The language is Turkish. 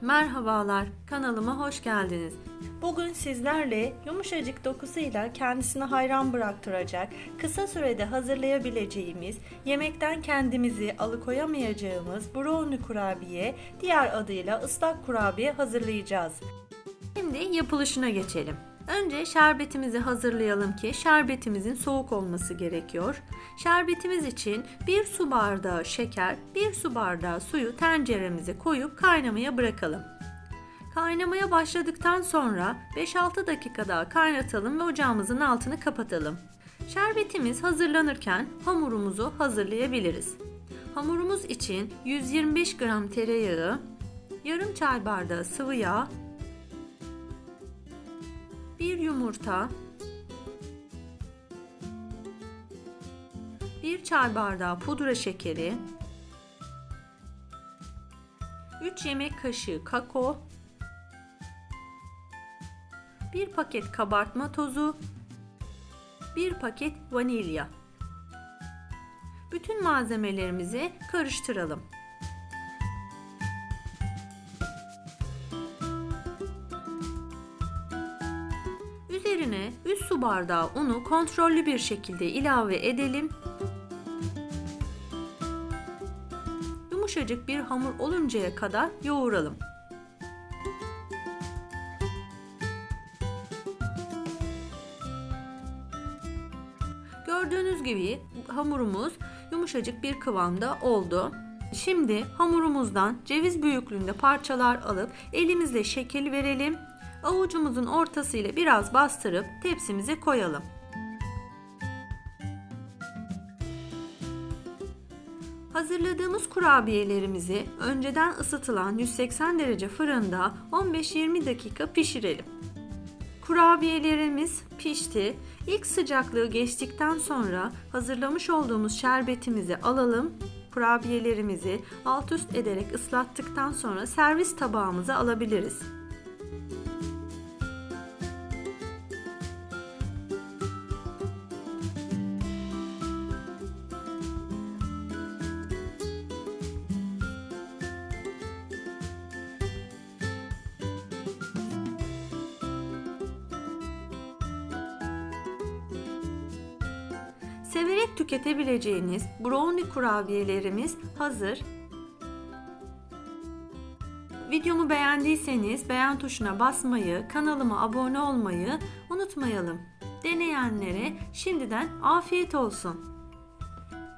Merhabalar, kanalıma hoş geldiniz. Bugün sizlerle yumuşacık dokusuyla kendisini hayran bıraktıracak, kısa sürede hazırlayabileceğimiz, yemekten kendimizi alıkoyamayacağımız brownie kurabiye, diğer adıyla ıslak kurabiye hazırlayacağız. Şimdi yapılışına geçelim. Önce şerbetimizi hazırlayalım ki şerbetimizin soğuk olması gerekiyor. Şerbetimiz için 1 su bardağı şeker, 1 su bardağı suyu tenceremize koyup kaynamaya bırakalım. Kaynamaya başladıktan sonra 5-6 dakika daha kaynatalım ve ocağımızın altını kapatalım. Şerbetimiz hazırlanırken hamurumuzu hazırlayabiliriz. Hamurumuz için 125 gram tereyağı, yarım çay bardağı sıvı yağ, bir yumurta, bir çay bardağı pudra şekeri, 3 yemek kaşığı kakao, bir paket kabartma tozu, bir paket vanilya. Bütün malzemelerimizi karıştıralım. Üzerine 3 su bardağı unu kontrollü bir şekilde ilave edelim. Yumuşacık bir hamur oluncaya kadar yoğuralım. Gördüğünüz gibi hamurumuz yumuşacık bir kıvamda oldu. Şimdi hamurumuzdan ceviz büyüklüğünde parçalar alıp elimizle şekil verelim. Avucumuzun ortasıyla biraz bastırıp tepsimize koyalım. Hazırladığımız kurabiyelerimizi önceden ısıtılan 180 derece fırında 15-20 dakika pişirelim. Kurabiyelerimiz pişti. İlk sıcaklığı geçtikten sonra hazırlamış olduğumuz şerbetimizi alalım. Kurabiyelerimizi alt üst ederek ıslattıktan sonra servis tabağımıza alabiliriz. Severek tüketebileceğiniz brownie kurabiyelerimiz hazır. Videomu beğendiyseniz beğen tuşuna basmayı, kanalıma abone olmayı unutmayalım. Deneyenlere şimdiden afiyet olsun.